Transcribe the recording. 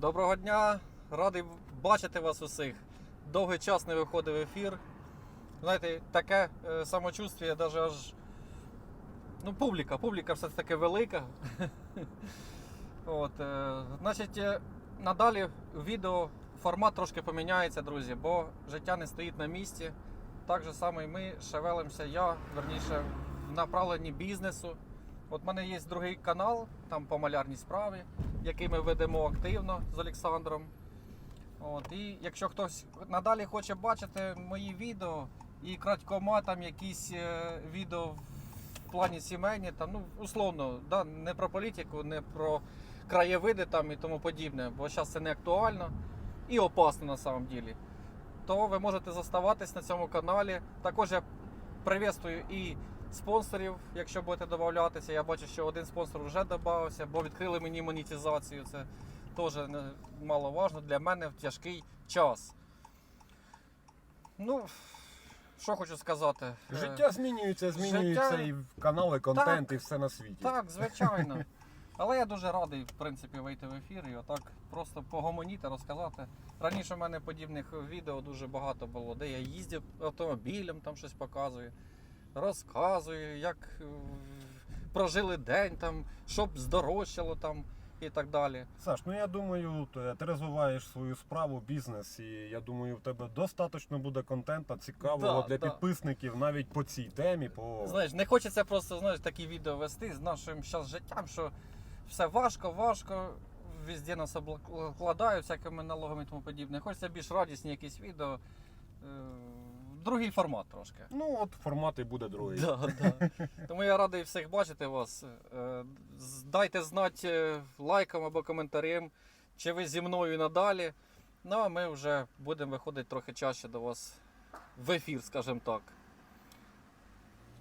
Доброго дня, радий бачити вас усіх. Довгий час не виходив ефір. Знаєте, таке е, самочувствие, даже аж. Ну, публіка, публіка все таки велика. От, е, значить, е, надалі відео формат трошки поміняється, друзі, бо життя не стоїть на місці. Так же само і ми шевелимося, я, верніше, в направленні бізнесу. От в мене є другий канал, там по малярній справі, який ми ведемо активно з Олександром. От, і якщо хтось надалі хоче бачити мої відео і крадькома там якісь е, відео в плані сімейні, там, ну, условно, да, не про політику, не про краєвиди там і тому подібне, бо зараз це не актуально і опасно на самом ділі, то ви можете заставатись на цьому каналі. Також я приветствую і спонсорів, якщо будете додатися. Я бачу, що один спонсор вже додався, бо відкрили мені монетизацію. Це теж маловажно для мене в тяжкий час. Ну, що хочу сказати. Е, Життя змінюється, змінюється життя- і канали, контент, Так. і все на світі. Так, звичайно. Але я дуже радий, в принципі, вийти в ефір і отак просто погомоніти, розказати. Раніше в мене подібних відео дуже багато було, де я їздив автомобілем, там щось показую, розказую, як е, прожили день, там, щоб здорожчало там і так далі. Саш, ну я думаю, ти розвиваєш свою справу, бізнес, і я думаю, в тебе достатньо буде контенту цікавого Да, для да. підписників навіть по цій темі. По... Знаєш, не хочеться просто знаєш, такі відео вести з нашим щас життям, що все важко, важко, везде нас обкладають всякими налогами і тому подібне. Хочеться більш радісні якісь відео. Другий формат трошки. Ну от формат і буде другий. Да, да. Тому я радий всіх бачити вас. Е, Дайте знати е, лайком або коментарем, чи ви зі мною надалі. Ну а ми вже будемо виходити трохи чаще до вас в ефір, скажімо так.